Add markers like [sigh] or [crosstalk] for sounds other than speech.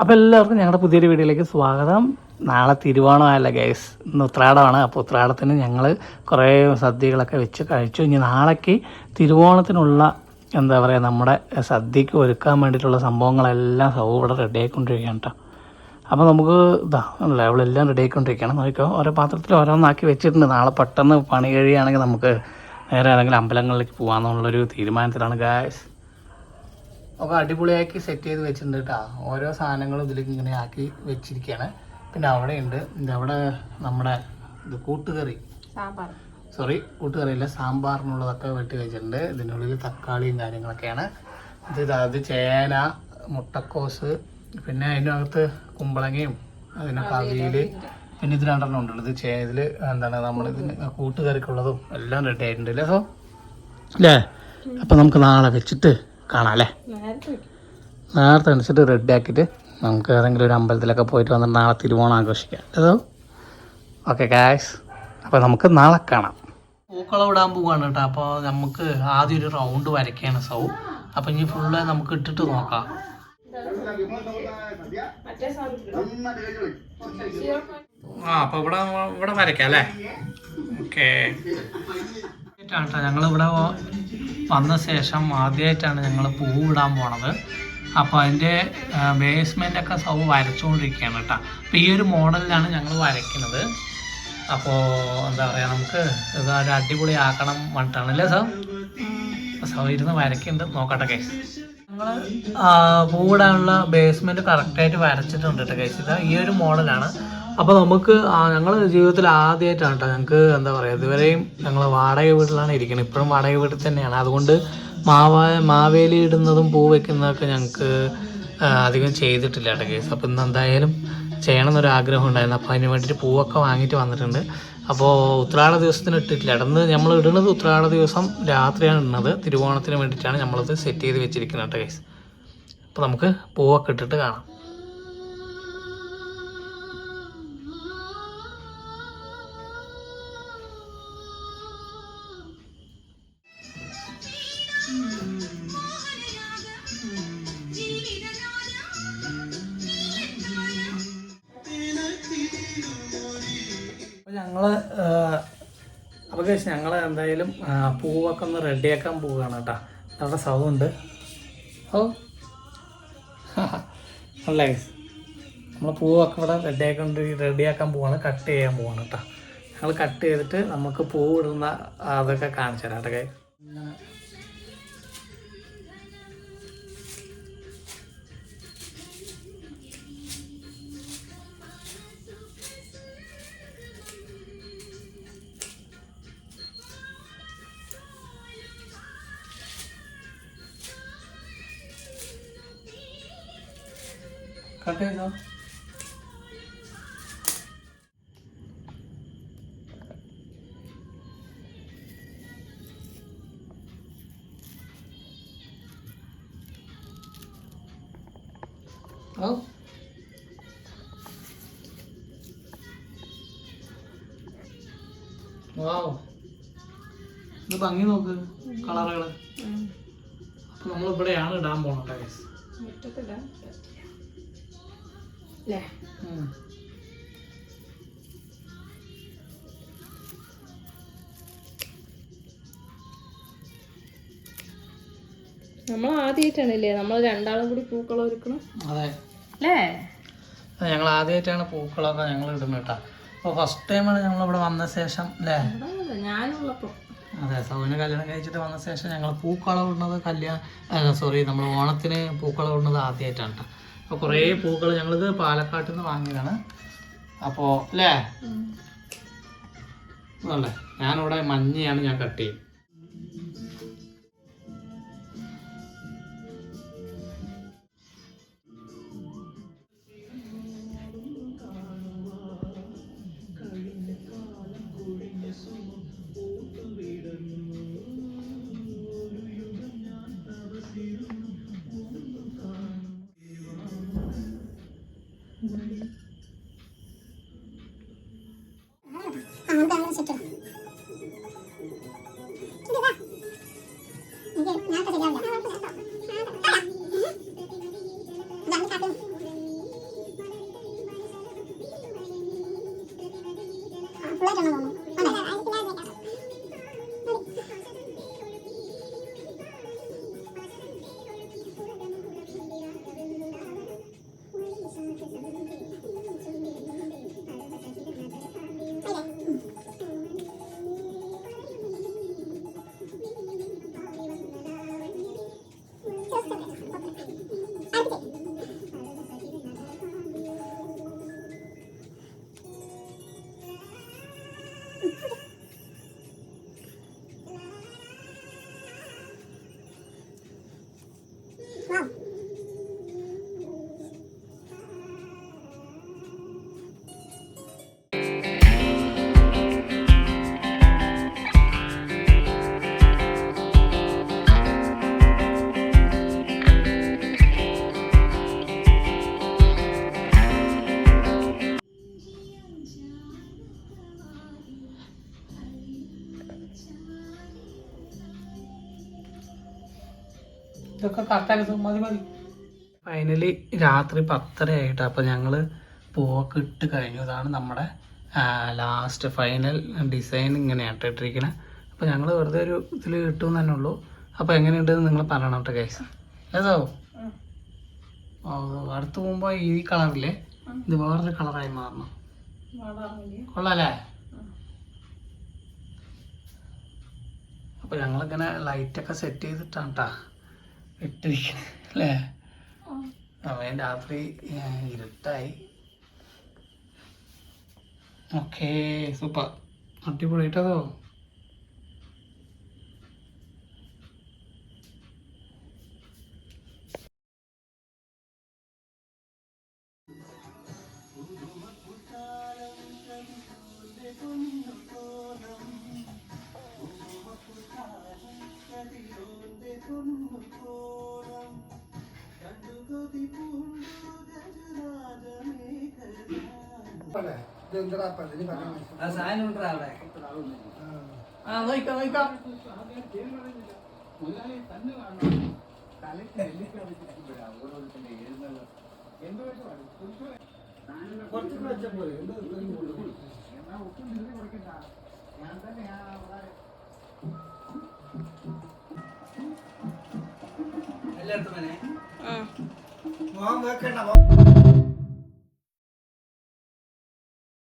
അപ്പോൾ എല്ലാവർക്കും ഞങ്ങളുടെ പുതിയൊരു വീഡിയോയിലേക്ക് സ്വാഗതം. നാളെ തിരുവോണമല്ല ഗൈസ് ഇന്ന് ഉത്രാടമാണ്. അപ്പോൾ ഉത്രാടത്തിന് ഞങ്ങൾ കുറേ സദ്യകളൊക്കെ വെച്ച് കഴിച്ചു. ഇനി നാളേക്ക് തിരുവോണത്തിനുള്ള എന്താ പറയുക നമ്മുടെ സദ്യക്ക് ഒരുക്കാൻ വേണ്ടിയിട്ടുള്ള സംഭവങ്ങളെല്ലാം സൗ ഇവിടെ റെഡി ആയിക്കൊണ്ടിരിക്കുകയാണ് കേട്ടോ അപ്പോൾ നമുക്ക് ഇതാ അല്ല അവളെല്ലാം റെഡി ആയിക്കൊണ്ടിരിക്കുകയാണ്. നോക്കിക്കോ ഓരോ പാത്രത്തിൽ ഓരോന്നാക്കി വെച്ചിട്ടുണ്ട്. നാളെ പെട്ടെന്ന് പണി കഴിയുകയാണെങ്കിൽ നമുക്ക് നേരെ ഏതെങ്കിലും അമ്പലങ്ങളിലേക്ക് പോകാമെന്നുള്ളൊരു തീരുമാനത്തിലാണ് ഗായ്സ് ഒക്കെ അടിപൊളിയാക്കി സെറ്റ് ചെയ്ത് വെച്ചിട്ടുണ്ട് കേട്ടോ ഓരോ സാധനങ്ങളും ഇതിലേക്ക് ഇങ്ങനെ ആക്കി വെച്ചിരിക്കുകയാണ് പിന്നെ അവിടെ ഉണ്ട് അവിടെ നമ്മുടെ ഇത് കൂട്ടുകറി. സോറി കൂട്ടുകറിയില്ല സാമ്പാറിനുള്ളതൊക്കെ വെട്ടി വെച്ചിട്ടുണ്ട്. ഇതിനുള്ളിൽ തക്കാളിയും കാര്യങ്ങളൊക്കെയാണ്. ഇത് അതായത് ചേന മുട്ടക്കോസ് പിന്നെ അതിനകത്ത് കുമ്പളങ്ങയും അതിനൊക്കെ അവിയിൽ പിന്നെ ഇത് രണ്ടെണ്ണം ഉണ്ടല്ലോ ഇത് ചേ ഇതിൽ എന്താണ് നമ്മൾ ഇതിന് കൂട്ടുകറിക്കുള്ളതും എല്ലാം റെഡി ആയിട്ടുണ്ട് അല്ലേ സോ അല്ലേ അപ്പം നമുക്ക് നാളെ വെച്ചിട്ട് കാണാം അല്ലേ നേരത്തെ അടിച്ചിട്ട് റെഡി ആക്കിയിട്ട് നമുക്ക് ഏതെങ്കിലും ഒരു അമ്പലത്തിലൊക്കെ പോയിട്ട് വന്നിട്ട് നാളെ തിരുവോണം ആഘോഷിക്കാം. അതോ ഓക്കെ ഗായ്സ് അപ്പോൾ നമുക്ക് നാളെ കാണാം. പൂക്കളം ഇടാൻ പോവാണ് കേട്ടോ. അപ്പോൾ നമുക്ക് ആദ്യം ഒരു റൗണ്ട് വരയ്ക്കുകയാണ് സൗ. അപ്പം ഇനി ഫുള്ള് നമുക്ക് ഇട്ടിട്ട് നോക്കാം. ആ അപ്പോൾ ഇവിടെ ഇവിടെ വരയ്ക്കാം അല്ലേ? ഓക്കെ ഞങ്ങളിവിടെ ഞങ്ങൾ ഇവിടെ വന്ന ശേഷം ആദ്യമായിട്ടാണ് ഞങ്ങൾ പൂവിടാൻ പോണത്. അപ്പോൾ അതിന്റെ ബേസ്മെന്റ് ഒക്കെ സൗ വരച്ചുകൊണ്ടിരിക്കുകയാണ് കേട്ടോ അപ്പോൾ ഈ ഒരു മോഡലിലാണ് ഞങ്ങൾ വരയ്ക്കുന്നത്. അപ്പോൾ എന്താ പറയുക നമുക്ക് ഇത് ഒരു അടിപൊളി ആക്കണം പറഞ്ഞിട്ടാണ് അല്ലേ സാർ സൗ ഇരുന്ന് വരയ്ക്കുന്നുണ്ട്. നോക്കട്ടെ കേസ് ഞങ്ങൾ പൂവിടാനുള്ള ബേസ്മെന്റ് കറക്റ്റായിട്ട് വരച്ചിട്ടുണ്ട് കേട്ടോ കേസ് ഇത് ഈ ഒരു മോഡലാണ്. അപ്പോൾ നമുക്ക് ഞങ്ങളുടെ ജീവിതത്തിൽ ആദ്യമായിട്ടാണ് കേട്ടോ ഞങ്ങൾക്ക് എന്താ പറയുക ഇതുവരെയും ഞങ്ങൾ വാടക വീട്ടിലാണ് ഇരിക്കുന്നത് ഇപ്പോഴും വാടക വീട്ടിൽ തന്നെയാണ്. അതുകൊണ്ട് മാവ മാവേലി ഇടുന്നതും പൂ വെക്കുന്നതൊക്കെ ഞങ്ങൾക്ക് അധികം ചെയ്തിട്ടില്ല കേട്ടോ കേസ് അപ്പോൾ ഇന്ന് എന്തായാലും ചെയ്യണം എന്നൊരു ആഗ്രഹം ഉണ്ടായിരുന്നു. അപ്പോൾ അതിന് വേണ്ടിയിട്ട് പൂവൊക്കെ വാങ്ങിയിട്ട് വന്നിട്ടുണ്ട്. അപ്പോൾ ഉത്രാട ദിവസത്തിന് ഇട്ടിട്ടില്ല ഇടന്ന് നമ്മൾ ഇടുന്നത് ഉത്രാട ദിവസം രാത്രിയാണ് ഇടുന്നത്. തിരുവോണത്തിന് വേണ്ടിയിട്ടാണ് നമ്മളത് സെറ്റ് ചെയ്ത് വെച്ചിരിക്കുന്നത് കേട്ടോ കേസ് അപ്പോൾ നമുക്ക് പൂവൊക്കെ ഇട്ടിട്ട് കാണാം. ഞങ്ങൾ അപ്പോൾ കേസ് ഞങ്ങൾ എന്തായാലും പൂവൊക്കെ ഒന്ന് റെഡിയാക്കാൻ പോവുകയാണ് കേട്ടോ അവിടെ സൗണ്ട് ഓ. [laughs] അല്ലേ നമ്മൾ പൂവൊക്കെ ഇവിടെ റെഡിയാക്കൊണ്ട് റെഡിയാക്കാൻ പോവാണ് കട്ട് ചെയ്യാൻ പോവാണ് കേട്ടോ ഞങ്ങൾ കട്ട് ചെയ്തിട്ട് നമുക്ക് പൂവ് ഇടുന്ന അതൊക്കെ കാണിച്ചു തരാം കേട്ടോ കട്ട് ചെയ്തോ? ഓ വാവ്. ഇത് ഭംഗി നോക്ക് കളറുകൾ. അപ്പൊ നമ്മൾ ഇവിടെയാണ് ഇടാൻ പോണത് അല്ലേ നമ്മൾ ആദ്യമായിട്ടാണല്ലേ നമ്മൾ രണ്ടാളും കൂടി പൂക്കളം ഒരുക്കണം. അതെ. അല്ലേ ഞങ്ങൾ ആദ്യമായിട്ടാണ് പൂക്കളൊക്കെ ഞങ്ങൾ ഇടുന്നത് കേട്ടോ. അപ്പോൾ ഫസ്റ്റ് ടൈമാണ് ഞങ്ങൾ ഇവിടെ വന്ന ശേഷം അല്ലേ അതെ സൗവിന് കല്യാണം കഴിച്ചിട്ട് വന്ന ശേഷം ഞങ്ങൾ പൂക്കളം ഇടുന്നത് കല്യാണം സോറി നമ്മൾ ഓണത്തിന് പൂക്കളം ഇടുന്നത് ആദ്യമായിട്ടാണ് കേട്ടോ. അപ്പോൾ കുറേ പൂക്കൾ ഞങ്ങളിത് പാലക്കാട്ടിൽ നിന്ന് വാങ്ങിയതാണ്. അപ്പോൾ അല്ലേ? അല്ലേ ഞാനിവിടെ മഞ്ഞയാണ് ഞാൻ കട്ട് ചെയ്യും Wow. ഇതൊക്കെ കറക്റ്റാക്കി മതി മതി. ഫൈനലി രാത്രി പത്തര ആയിട്ട് അപ്പോൾ ഞങ്ങൾ പൂവൊക്കെ ഇട്ട് കഴിഞ്ഞു. ഇതാണ് നമ്മുടെ ലാസ്റ്റ് ഫൈനൽ ഡിസൈൻ ഇങ്ങനെയാണ് ഇട്ടിരിക്കണേ. അപ്പോൾ ഞങ്ങൾ വെറുതെ ഒരു ഇതിൽ കിട്ടും തന്നെ ഉള്ളൂ. അപ്പോൾ എങ്ങനെയുണ്ടെന്ന് നിങ്ങൾ പറയണം കേട്ടോ കേസ് ഏതോ അടുത്ത് പോകുമ്പോൾ ഈ കളറില്ലേ ഇത് വേറൊരു കളറായി മാറണം. കൊള്ളാലേ അപ്പോൾ ഞങ്ങളിങ്ങനെ ലൈറ്റൊക്കെ സെറ്റ് ചെയ്തിട്ടാണ് കേട്ടോ ഇട്ടിരിക്കണേ അല്ലേ? അവൻ രാത്രി ഇരുട്ടായി. Okay super. അടിപൊളിയിട്ടോ ആ നോയിക്കോ നോയിക്കോ. എല്ലായിടത്തും ആ. മോഹം വെക്കണ്ട